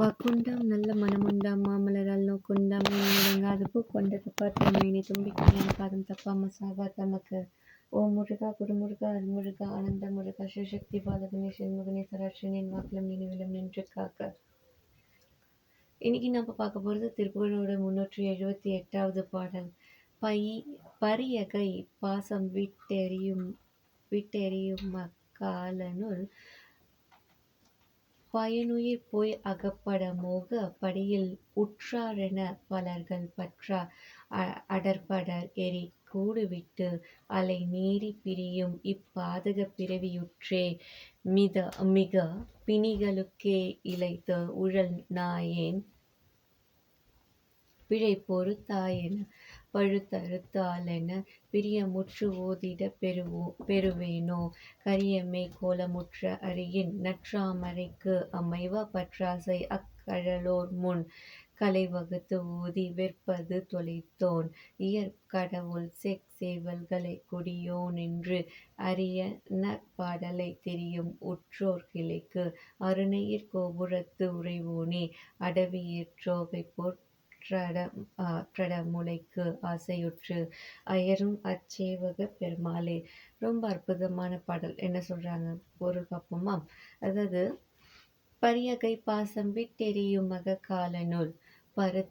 வாக்குண்டாம் நல்ல மனமுண்டாம் மாமலரால் நோக்குண்டாம் முடங்காது பூ கொண்ட தப்பா மேனி தும்பிக்கையான பாதம் தப்பாம சாவா தமக்கு. ஓ முருகா குருமுருகா அருமுருகா ஆனந்த முருகா சிவசக்தி பாலகனே செண்முகனே சராட்சனின் வாக்கிலம் நினைவிலும் நின்று காக்க. இன்னைக்கு நம்ம பார்க்க போகிறது திருப்புகளோட முன்னூற்றி எழுபத்தி எட்டாவது பாடல். பை பரியகை பாசம் விட்டெறியும் விட்டெறியும் மக்காலனுள் பயனுயிர் போய் அகப்பட மோக படியில் உற்றாரென பலர்கள் பற்றா அடற்படர் எரி கூடுவிட்டு அலை நீறி பிரியும் இப்பாதக பிறவியுற்றே மித மிக பிணிகளுக்கே இழைத்த உழல் நாயேன். பிழை பொறுத்தாயென பழுத்தறுத்தாலென பிரியமுற்று ஓதிட பெறுவோ பெறுவேனோ? கரியமே கோலமுற்ற அரியின் நற்றாமரைக்கு அமைவ பற்றாசை அக்கழலோர் முன்? கலை வகுத்து விற்பது தொலைத்தோன்? இயற்கடவுள் செக் சேவல்களை கொடியோனென்று அரிய நற்பாடலை தெரியும் உற்றோர் கிளைக்கு? அருணையிற் கோபுரத்து உறைவோனே? அற்றட அற்றட முலைக்கு ஆசையுற்று அயரும் அச்சேவக பெருமாளே. ரொம்ப அற்புதமான பாடல். என்ன சொல்றாங்க? பொருள் பார்ப்போமா அதாவது பரியகை பாசம் விட்டெறியும் மக காலனுள் பரு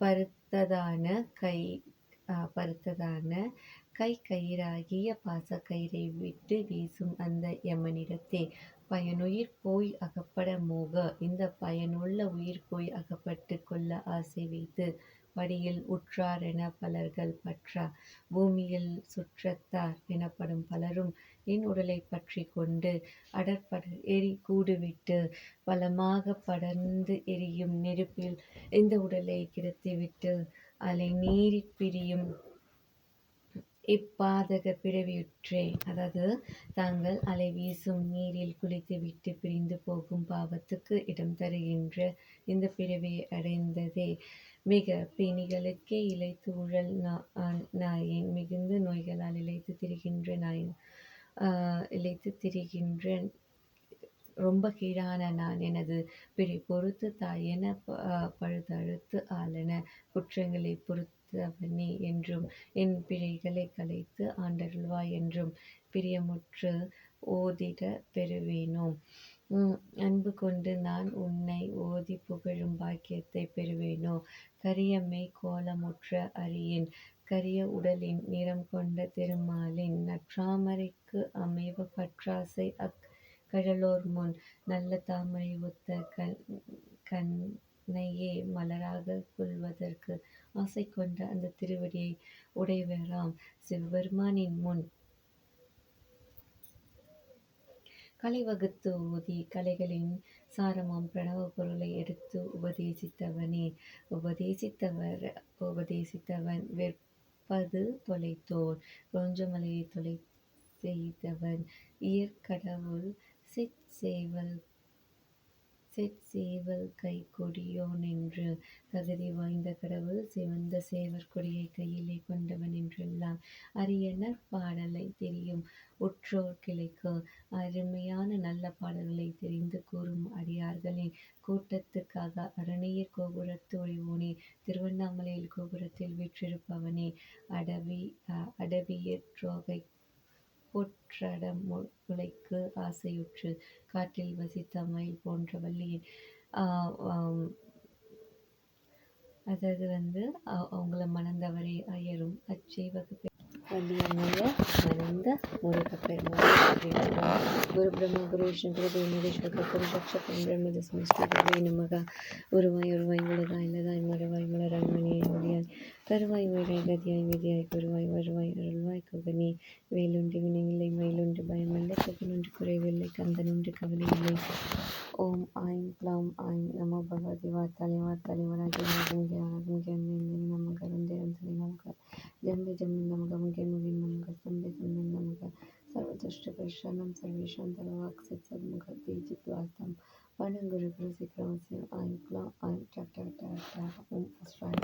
பருத்ததான கை பருத்ததான கை கயிறாகிய பாச கயிறை விட்டு வீசும் அந்த யமனிடத்தே. பயனுயிர் போய் அகப்பட மோக. இந்த பயனுள்ள உயிர் போய் அகப்பட்டு கொள்ள ஆசை வைத்து வடியில் உற்றார் என பலர்கள் பற்றா. பூமியில் சுற்றத்தார் எனப்படும் பலரும் என் உடலை பற்றி கொண்டு அடற்பட எரி கூடுவிட்டு பலமாக படர்ந்து எரியும் நெருப்பில் இந்த உடலை கிடத்திவிட்டு அலை நீரி பிரியும் இப்பாதக பிறவியுற்றே. அதாவது தாங்கள் அலை வீசும் நீரில் குளித்துவிட்டு பிரிந்து போகும் பாவத்துக்கு இடம் தருகின்ற இந்த பிறவியை அடைந்ததே. மிக பிணிகளுக்கே இழைத்து ஊழல் நாயின் மிகுந்த நோய்களால் இழைத்து திரிகின்ற நாயின் இழைத்து திரிகின்ற ரொம்ப கீழான நான் எனது பிறை பொறுத்து தாயென பழுதழுத்து ஆளன குற்றங்களை பொறுத்தவனே என்றும் என் பிழைகளை கலைத்து ஆண்டருள்வாய் என்றும் பிரியமுற்று ஓதிட பெறுவேனோ? அன்பு கொண்டு நான் உன்னை ஓதி புகழும் பாக்கியத்தை பெறுவேனோ? கரியம்மை கோலமுற்ற அரியின் கரிய உடலின் நிறம் கொண்ட திருமாலின் நற்றாமரைக்கு அமைவ பற்றாசை அக் கழலோர் முன் நல்ல தாமரை ஒத்த கண் கண்ணையே மலராக கொள்வதற்கு ஆசை கொண்ட அந்த திருவடியை உடையவராம் சிவபெருமானின் முன். கலை வகுத்து ஓதி கலைகளின் சாரமாம் பிரணவ பொருளை எடுத்து உபதேசித்தவனே. உபதேசித்தவர் உபதேசித்தவன் வெப்பது தொலைத்தோர் கொஞ்சமலையை தொலை செய்தவன் இயற்கடவுள் சித் சேவல் செற்சேவல் கை கொடியோனென்று தகுதி வாய்ந்த கடவுள் சிவந்த சேவர் கொடியை கையிலே கொண்டவன் என்றெல்லாம் அரிய நற்பாடலை தெரியும். உற்றோர் கிளைக்கு அருமையான நல்ல பாடல்களை தெரிந்து கூறும் அடியார்களின் கூட்டத்துக்காக அரணியர் கோபுரத்து ஒழிவோனே திருவண்ணாமலையில் கோபுரத்தில் வீற்றிருப்பவனே அடவி அடவியற்றோகை பொற்றடமுலைக்கு ஆசையுற்று காற்றில் வசித்த மயில் போன்ற வள்ளியின் அதாவது வந்து அவங்கள மணந்தவரை அயரும் அச்சேவக வள்ளியம்மைய மணந்த முருகப்பெருமாள் குரு பிரம்மா குரு விஷ்ணு குரு குரு தேவனேஸ்வர குரு சக்ஷபம் பிரம்மத சமஸ்கிருதே நமக. உருவாய் உருவாய் உலகாய் கருவாய் வயிறாய் கதியாய் விதியாய் குருவாய் வருவாய் அருள்வாய் குகனே. வேலுண்டு வினையில்லை மயிலுண்டு பயமில்லை குகனுண்டு குறைவில்லை கந்தனுண்டு கவலை இல்லை ஓம் ஐம் க்ளாம் ஐம் நமோ பகவதி வாத்தாலி வாத்தாலி வராகி வாகங்கே ஆகங்கே அன்னை நம கருந்தே அந்தலி நமக ஜம்பே ஜம்பி நமக முகே முகே நமக்கு சம்பே சம்பே நமக்கு सर्वदुष्टपरिशानं सर्वेषां धनवाक्सिद्सद्मुखद्विजिद्वास्तं वर्णङ्गुरुगुरुशिखरं आयुक्ला आयुक् ॐ अस्वाय